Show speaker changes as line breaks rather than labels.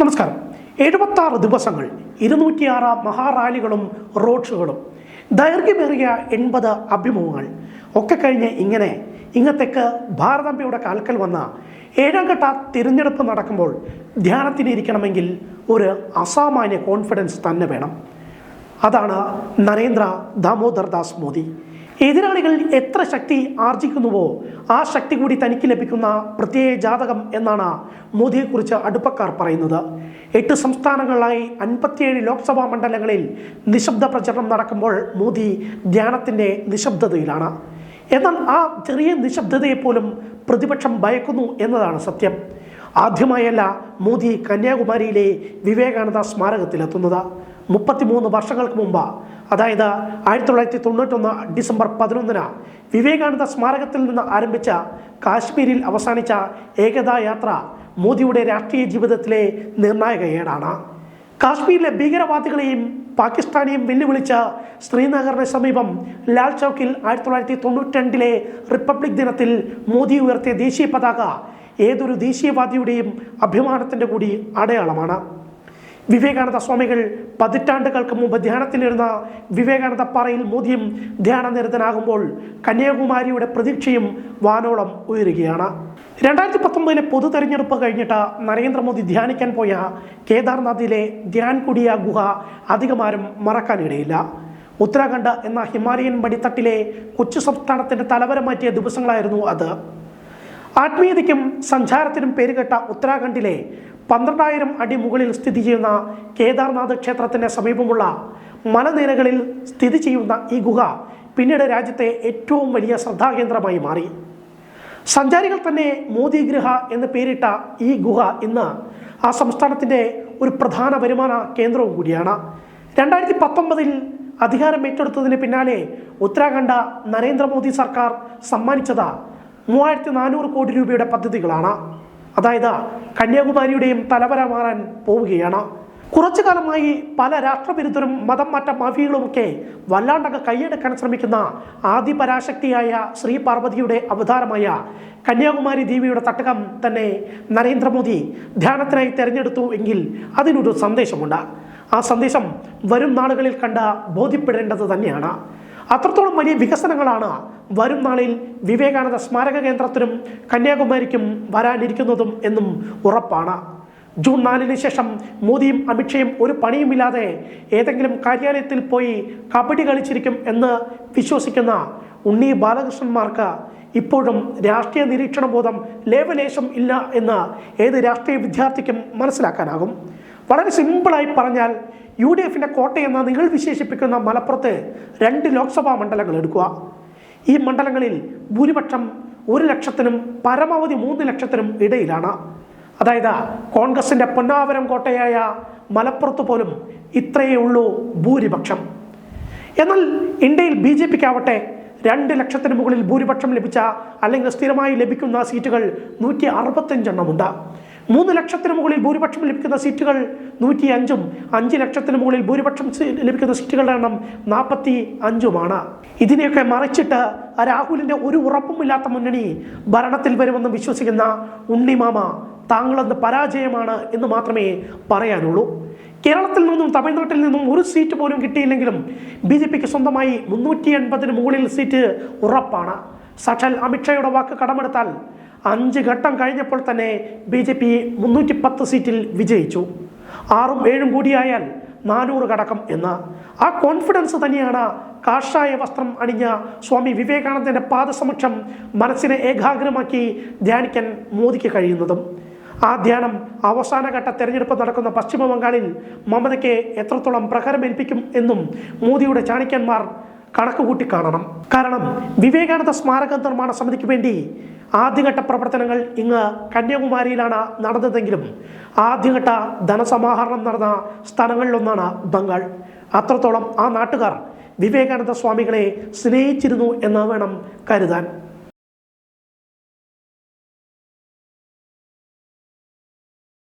നമസ്കാരം. എഴുപത്താറ് ദിവസങ്ങൾ ഇരുന്നൂറ്റിയാറ് മഹാറാലികളും റോഡ് ഷോകളും ദൈർഘ്യമേറിയ എൺപത് അഭിമുഖങ്ങൾ. ഒക്കെ കഴിഞ്ഞ് ഇങ്ങനെ ഇങ്ങത്തേക്ക് ഭാരതാംബയുടെ കാൽക്കൽ വന്ന ഏഴാം ഘട്ട തിരഞ്ഞെടുപ്പ് നടക്കുമ്പോൾ ധ്യാനത്തിനിരിക്കണമെങ്കിൽ ഒരു അസാമാന്യ കോൺഫിഡൻസ് തന്നെ വേണം. അതാണ് നരേന്ദ്ര ദാമോദർ ദാസ് മോദി. എതിരാളികൾ എത്ര ശക്തി ആർജിക്കുന്നുവോ ആ ശക്തി കൂടി തനിക്ക് ലഭിക്കുന്ന പ്രത്യേക ജാതകം എന്നാണ് മോദിയെക്കുറിച്ച് അടുപ്പക്കാർ പറയുന്നത്. എട്ട് സംസ്ഥാനങ്ങളിലായി അൻപത്തിയേഴ് ലോക്സഭാ മണ്ഡലങ്ങളിൽ നിശബ്ദ പ്രചരണം നടക്കുമ്പോൾ മോദി ധ്യാനത്തിന്റെ നിശബ്ദതയിലാണ്. എന്നാൽ ആ ചെറിയ നിശബ്ദതയെപ്പോലും പ്രതിപക്ഷം ഭയക്കുന്നു എന്നതാണ് സത്യം. ആദ്യമായല്ല മോദി കന്യാകുമാരിയിലെ വിവേകാനന്ദ സ്മാരകത്തിലെത്തുന്നത്. മുപ്പത്തിമൂന്ന് വർഷങ്ങൾക്ക് മുമ്പ് അതായത് ആയിരത്തി തൊള്ളായിരത്തി തൊണ്ണൂറ്റൊന്ന് ഡിസംബർ പതിനൊന്നിന് വിവേകാനന്ദ സ്മാരകത്തിൽ നിന്ന് ആരംഭിച്ച കാശ്മീരിൽ അവസാനിച്ച ഏകതാ യാത്ര മോദിയുടെ രാഷ്ട്രീയ ജീവിതത്തിലെ നിർണായക ഏടാണ്. കാശ്മീരിലെ ഭീകരവാദികളെയും പാകിസ്ഥാനെയും വെല്ലുവിളിച്ച ശ്രീനഗറിന് സമീപം ലാൽ ചൗക്കിൽ ആയിരത്തി തൊള്ളായിരത്തി തൊണ്ണൂറ്റി റിപ്പബ്ലിക് ദിനത്തിൽ മോദി ഉയർത്തിയ ദേശീയ പതാക ഏതൊരു ദേശീയവാദിയുടെയും അഭിമാനത്തിന്റെ കൂടി അടയാളമാണ്. വിവേകാനന്ദ സ്വാമികൾ പതിറ്റാണ്ടുകൾക്ക് മുമ്പ് ധ്യാനത്തിലിരുന്ന വിവേകാനന്ദ പാറയിൽ മോദിയും ധ്യാനനിരതനാകുമ്പോൾ കന്യാകുമാരിയുടെ പ്രതീക്ഷയും വാനോളം ഉയരുകയാണ്. രണ്ടായിരത്തി പത്തൊമ്പതിലെ പൊതു തെരഞ്ഞെടുപ്പ് കഴിഞ്ഞിട്ട് നരേന്ദ്രമോദി ധ്യാനിക്കാൻ പോയ കേദാർനാഥിലെ ധ്യാൻകുടിയ ഗുഹ അധികമാരും മറക്കാനിടയില്ല. ഉത്തരാഖണ്ഡ് എന്ന ഹിമാലയൻ മടിത്തട്ടിലെ കൊച്ചു സംസ്ഥാനത്തിന്റെ തലവര മാറ്റിയ ദിവസങ്ങളായിരുന്നു അത്. ആത്മീയതയ്ക്കും സഞ്ചാരത്തിനും പേരുകെട്ട ഉത്തരാഖണ്ഡിലെ പന്ത്രണ്ടായിരം അടി മുകളിൽ സ്ഥിതി ചെയ്യുന്ന കേദാർനാഥ് ക്ഷേത്രത്തിന് സമീപമുള്ള മലനിരകളിൽ സ്ഥിതി ചെയ്യുന്ന ഈ ഗുഹ പിന്നീട് രാജ്യത്തെ ഏറ്റവും വലിയ ശ്രദ്ധാകേന്ദ്രമായി മാറി. സഞ്ചാരികൾ തന്നെ മോദി ഗൃഹ എന്ന് പേരിട്ട ഈ ഗുഹ ഇന്ന് ആ സംസ്ഥാനത്തിന്റെ ഒരു പ്രധാന വരുമാന കേന്ദ്രവും കൂടിയാണ്. രണ്ടായിരത്തി പത്തൊമ്പതിൽ അധികാരം ഏറ്റെടുത്തതിന് പിന്നാലെ ഉത്തരാഖണ്ഡ് നരേന്ദ്രമോദി സർക്കാർ സമ്മാനിച്ചത് മൂവായിരത്തി നാനൂറ് കോടി രൂപയുടെ പദ്ധതികളാണ്. അതായത് കന്യാകുമാരിയുടെയും തലവര മാറാൻ പോവുകയാണ്. കുറച്ചു കാലമായി പല രാഷ്ട്രവിരുദ്ധരും മതം മാറ്റ മാഫിയകളുമൊക്കെ വല്ലാണ്ടൊക്കെ കൈയെടുക്കാൻ ശ്രമിക്കുന്ന ആദിപരാശക്തിയായ ശ്രീ പാർവതിയുടെ അവതാരമായ കന്യാകുമാരി ദേവിയുടെ തട്ടകം തന്നെ നരേന്ദ്രമോദി ധ്യാനത്തിനായി തിരഞ്ഞെടുത്തു എങ്കിൽ അതിനൊരു സന്ദേശമുണ്ട്. ആ സന്ദേശം വരും നാളുകളിൽ കണ്ട് ബോധ്യപ്പെടേണ്ടത് തന്നെയാണ്. അത്രത്തോളം വലിയ വികസനങ്ങളാണ് വരും നാളിൽ വിവേകാനന്ദ സ്മാരക കേന്ദ്രത്തിനും കന്യാകുമാരിക്കും വരാനിരിക്കുന്നതും എന്നും ഉറപ്പാണ്. ജൂൺ നാലിന് ശേഷം മോദിയും അമിത്ഷയും ഒരു പണിയുമില്ലാതെ ഏതെങ്കിലും കാര്യാലയത്തിൽ പോയി കബഡി കളിച്ചിരിക്കും എന്ന് വിശ്വസിക്കുന്ന ഉണ്ണി ബാലകൃഷ്ണന്മാർക്ക് ഇപ്പോഴും രാഷ്ട്രീയ നിരീക്ഷണ ബോധം ലേവലേശം ഇല്ല എന്ന് ഏത് രാഷ്ട്രീയ വിദ്യാർത്ഥിക്കും മനസ്സിലാക്കാനാകും. വളരെ സിമ്പിളായി പറഞ്ഞാൽ യു ഡി എഫിന്റെ കോട്ടയെന്ന് നിങ്ങൾ വിശേഷിപ്പിക്കുന്ന മലപ്പുറത്ത് രണ്ട് ലോക്സഭാ മണ്ഡലങ്ങൾ എടുക്കുക. ഈ മണ്ഡലങ്ങളിൽ ഭൂരിപക്ഷം ഒരു ലക്ഷത്തിനും പരമാവധി മൂന്ന് ലക്ഷത്തിനും ഇടയിലാണ്. അതായത് കോൺഗ്രസിന്റെ പൊന്നാവരം കോട്ടയായ മലപ്പുറത്ത് പോലും ഇത്രയേ ഉള്ളൂ ഭൂരിപക്ഷം. എന്നാൽ ഇന്ത്യയിൽ ബി ജെ പിക്കാവട്ടെ രണ്ട് ലക്ഷത്തിന് മുകളിൽ ഭൂരിപക്ഷം ലഭിച്ച അല്ലെങ്കിൽ സ്ഥിരമായി ലഭിക്കുന്ന സീറ്റുകൾ നൂറ്റി അറുപത്തഞ്ചെണ്ണമുണ്ട് മൂന്ന് ലക്ഷത്തിന് മുകളിൽ ഭൂരിപക്ഷം ലഭിക്കുന്ന സീറ്റുകൾ നൂറ്റി അഞ്ചും അഞ്ച് ലക്ഷത്തിന് മുകളിൽ ഭൂരിപക്ഷം ലഭിക്കുന്ന സീറ്റുകളുടെ എണ്ണം നാൽപ്പത്തി അഞ്ചുമാണ് ഇതിനെയൊക്കെ മറിച്ചിട്ട് രാഹുലിന്റെ ഒരു ഉറപ്പുമില്ലാത്ത മുന്നണി ഭരണത്തിൽ വരുമെന്ന് വിശ്വസിക്കുന്ന ഉണ്ണിമാമ താങ്കളെന്ന് പരാജയമാണ് എന്ന് മാത്രമേ പറയാനുള്ളൂ. കേരളത്തിൽ നിന്നും തമിഴ്നാട്ടിൽ നിന്നും ഒരു സീറ്റ് പോലും കിട്ടിയില്ലെങ്കിലും ബി സ്വന്തമായി മുന്നൂറ്റി എൺപതിന് മുകളിൽ സീറ്റ് ഉറപ്പാണ്. സാക്ഷാൽ അമിത്ഷായുടെ വാക്ക് കടമെടുത്താൽ അഞ്ച് ഘട്ടം കഴിഞ്ഞപ്പോൾ തന്നെ ബി ജെ പി മുന്നൂറ്റി പത്ത് സീറ്റിൽ വിജയിച്ചു. ആറും ഏഴും കൂടിയായാൽ നാനൂറ് കടക്കം എന്ന്. ആ കോൺഫിഡൻസ് തന്നെയാണ് കാഷായ വസ്ത്രം അണിഞ്ഞ സ്വാമി വിവേകാനന്ദന്റെ പാദസമക്ഷം മനസ്സിനെ ഏകാഗ്രമാക്കി ധ്യാനിക്കാൻ മോദിക്ക് കഴിയുന്നതും. ആ ധ്യാനം അവസാനഘട്ട തെരഞ്ഞെടുപ്പ് നടക്കുന്ന പശ്ചിമ ബംഗാളിൽ മമതയ്ക്ക് എത്രത്തോളം പ്രഹരമേൽപ്പിക്കും എന്നും മോദിയുടെ ചാണിക്യന്മാർ കണക്ക് കൂട്ടി കാണണം. കാരണം വിവേകാനന്ദ സ്മാരക നിർമ്മാണ സമിതിക്ക് വേണ്ടി ആദ്യഘട്ട പ്രവർത്തനങ്ങൾ ഇങ്ങ് കന്യാകുമാരിയിലാണ് നടന്നതെങ്കിലും ആദ്യഘട്ട ധനസമാഹരണം നടന്ന സ്ഥലങ്ങളിലൊന്നാണ് ബംഗാൾ. അത്രത്തോളം ആ നാട്ടുകാർ വിവേകാനന്ദ സ്വാമികളെ സ്നേഹിച്ചിരുന്നു എന്ന് വേണം കരുതാൻ.